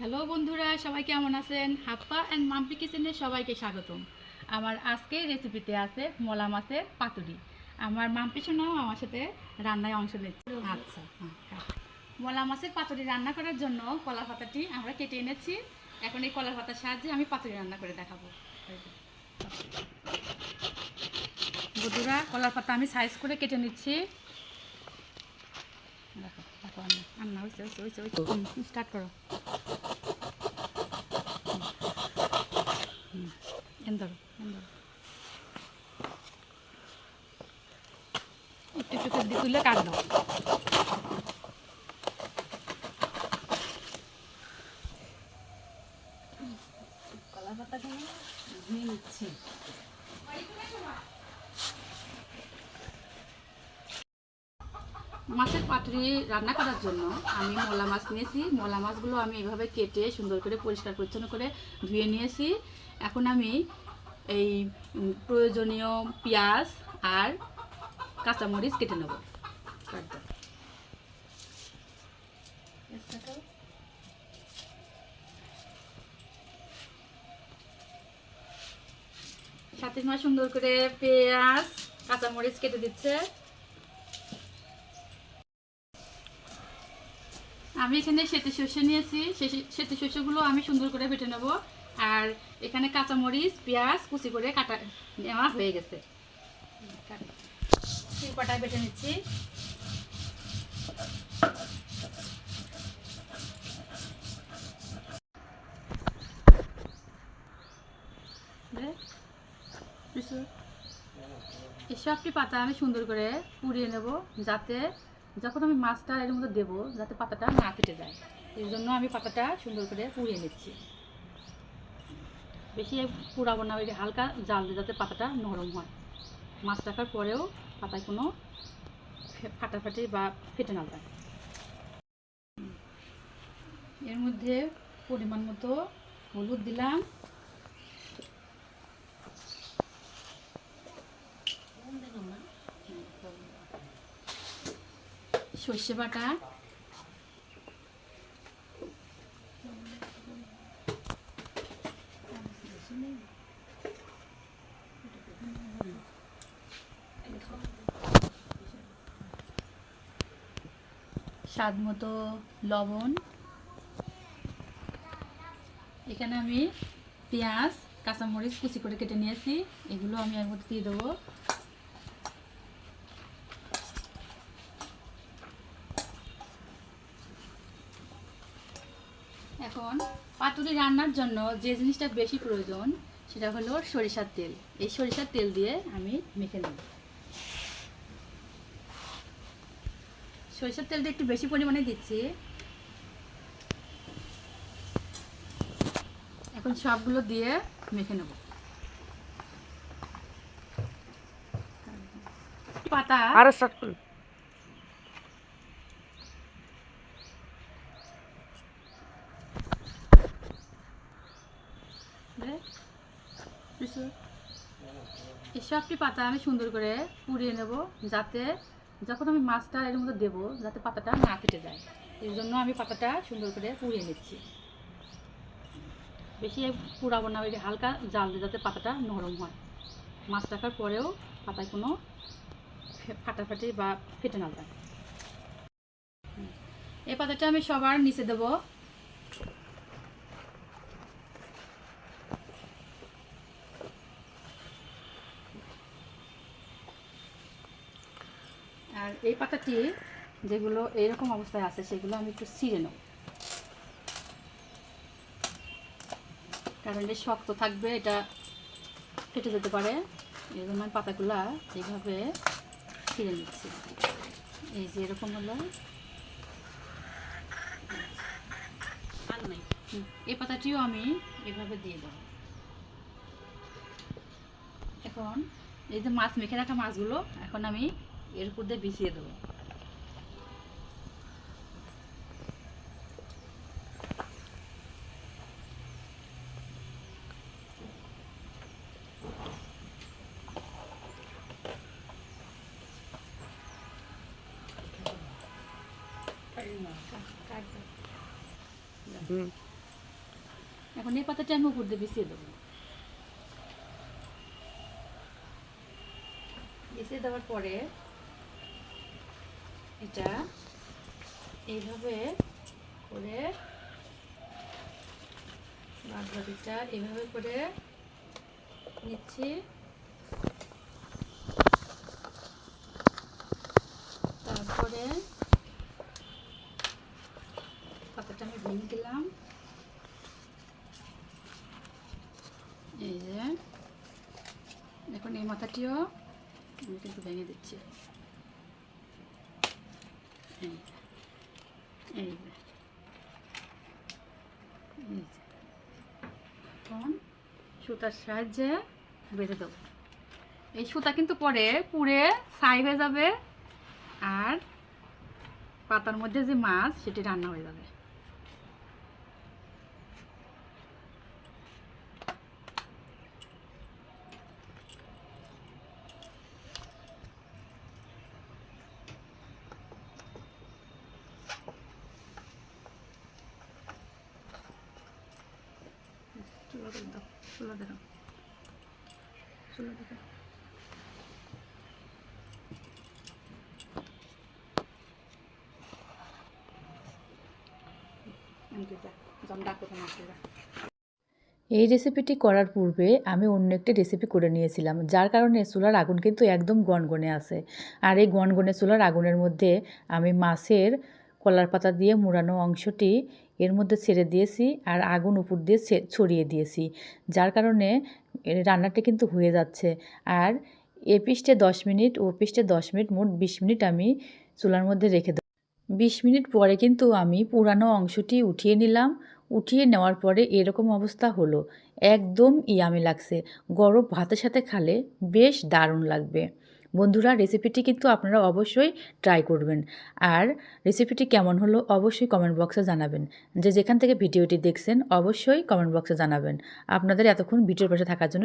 Hello বন্ধুরা, সবাই কেমন আছেন? হাপ্পা অ্যান্ড মাম্পি কিচেনে সবাইকে স্বাগতম। আমার আজকের রেসিপিতে আছে মলা মাছের পাতুরি। আমার মাম্পি সোনাও আমার সাথে রান্নায় অংশ নিচ্ছে। আচ্ছা হ্যাঁ। মলা মাছের পাতুরি রান্না করার জন্য কলা পাতাটি আমরা কেটে এনেছি। এখন এই কলা পাতার সাহায্যে আমি পাতুরি রান্না করে দেখাবো। বন্ধুরা, কলার পাতা আমি সাইজ করে কেটে নিচ্ছি। দেখো দেখো হয়েছে হয়েছে স্টার্ট করো। ধরো একটু একটু দিয়ে তুলে কাট দাও। মাছের পাতুরি রান্না করার জন্য আমি মলা মাছ নিয়েছি। মলা মাছগুলো আমি এভাবে কেটে সুন্দর করে পরিষ্কার পরিচ্ছন্ন করে ধুয়ে নিয়েছি। এখন আমি এই প্রয়োজনীয় পেঁয়াজ আর কাঁচামরিচ কেটে নেব। কাট দাও। সাথে সুন্দর করে পেঁয়াজ, কাঁচামরিচ কেটে দিচ্ছে। আমি এখানে সেতু শস্য নিয়েছি। সেতু শস্যগুলো আমি সুন্দর করে বেটে নেব। আর এখানে কাঁচামরিচ পেঁয়াজ কুচি করে কাটা নেওয়া হয়ে গেছে। শিল্পাটায় বেটে নিচ্ছি। দে, দিছো? এই সবটি পাতা আমি সুন্দর করে পুড়িয়ে নেব যাতে যখন আমি মাছটা এর মধ্যে দেবো, যাতে পাতাটা না কেটে যায়। এই জন্য আমি পাতাটা সুন্দর করে পুড়িয়ে নিচ্ছি। বেশি পুড়াবো না, ওই হালকা জাল দিয়ে যাতে পাতাটা নরম হয়। মাছ রাখার পরেও পাতায় কোনো ফাটাফাটি বা ফেটে না যায়। এর মধ্যে পরিমাণ মতো হলুদ দিলাম। সর্ষে বাটা। স্বাদ মতো লবণ। এখানে আমি পেঁয়াজ, কাঁচামরিচ কুচি করে কেটে নিয়েছি। এগুলো আমি এর মধ্যে দিয়ে দেবো। এখন পাতুরি রান্নার জন্য যে জিনিসটা বেশি প্রয়োজন, সেটা হলো সরিষার তেল। এই সরিষার তেল দিয়ে আমি মেখে নেব। সরিষার তেলটা একটু বেশি পরিমাণে দিচ্ছি। এখন সবগুলো দিয়ে মেখে নেব। পাতা আরও স্টার্ট দিছো? এই সবটি পাতা আমি সুন্দর করে পুড়িয়ে নেব যাতে যখন আমি মাছটা এর মধ্যে দেবো, যাতে পাতাটা না কেটে যায়। এই জন্য আমি পাতাটা সুন্দর করে পুড়িয়ে নিচ্ছি। বেশি পুড়াবো না, ওই হালকা জাল দিয়ে যাতে পাতাটা নরম হয়। মাছ রাখার পরেও পাতায় কোনো ফাটাফাটি বা ফেটে না যায়। এই পাতাটা আমি সবার নিচে দেবো। আর এই পাতাটি যেগুলো এরকম অবস্থায় আছে, সেগুলো আমি একটু ছিঁড়ে নেব। কারণ এটা শক্ত থাকবে, এটা ফেটে যেতে পারে। এই জন্য আমি পাতাগুলা এইভাবে ছিঁড়ে নিচ্ছি। এই যে এরকম হলো। এই পাতাটিও আমি এভাবে দিয়ে দেবো। এখন এই যে মাছ, মেখে রাখা মাছগুলো এখন আমি এর উপর দিয়ে বিছিয়ে দেবো। এখন এই পাতাটা আমি উপর দিয়ে বিছিয়ে দেবো। বিছিয়ে দেওয়ার পরে এটা এইভাবে করে বাদ বাকিটা এইভাবে করে নিচ্ছি। তারপরে পাতাটা আমি ভেঙে দিলাম। এই যে এখন এই মাথাটিও আমি কিন্তু ভেঙে দিচ্ছি। এই এই। এখন সুতার সাহায্যে বেঁধে দেবো এই সুতা কিন্তু পরে পুড়ে ছাই হয়ে যাবে আর পাতার মধ্যে যে মাছ, সেটি রান্না হয়ে যাবে এই রেসিপিটি করার পূর্বে আমি অন্য একটি রেসিপি করে নিয়েছিলাম, যার কারণে চুলার আগুন কিন্তু একদম গনগনে আছে। আর এই গনগনে চুলার আগুনের মধ্যে আমি মাছের কলার পাতা দিয়ে মুড়ানো অংশটি এর মধ্যে ছেড়ে দিয়েছি আর আগুন উপর দিয়ে ছড়িয়ে দিয়েছি। যার কারণে রান্নাটা কিন্তু হয়ে যাচ্ছে। আর এ পিসটে দশ মিনিট, ও পিসটে দশ মিনিট, মোট বিশ মিনিট আমি চুলার মধ্যে রেখে দেবো। বিশ মিনিট পরে কিন্তু আমি পুরানো অংশটি উঠিয়ে নিলাম। উঠিয়ে নেওয়ার পরে এরকম অবস্থা হলো। একদম ইয়ামি লাগছে। গরম ভাতের সাথে খালে বেশ দারুণ লাগবে। বন্ধুরা রেসিপিটি কিন্তু আপনারা অবশ্যই ট্রাই করবেন। আর রেসিপিটি কেমন হলো অবশ্যই কমেন্ট বক্সে জানাবেন। যে যেখান থেকে ভিডিওটি দেখছেন, অবশ্যই কমেন্ট বক্সে জানাবেন। আপনাদের এতক্ষণ ভিডিওর পাশে থাকার জন্য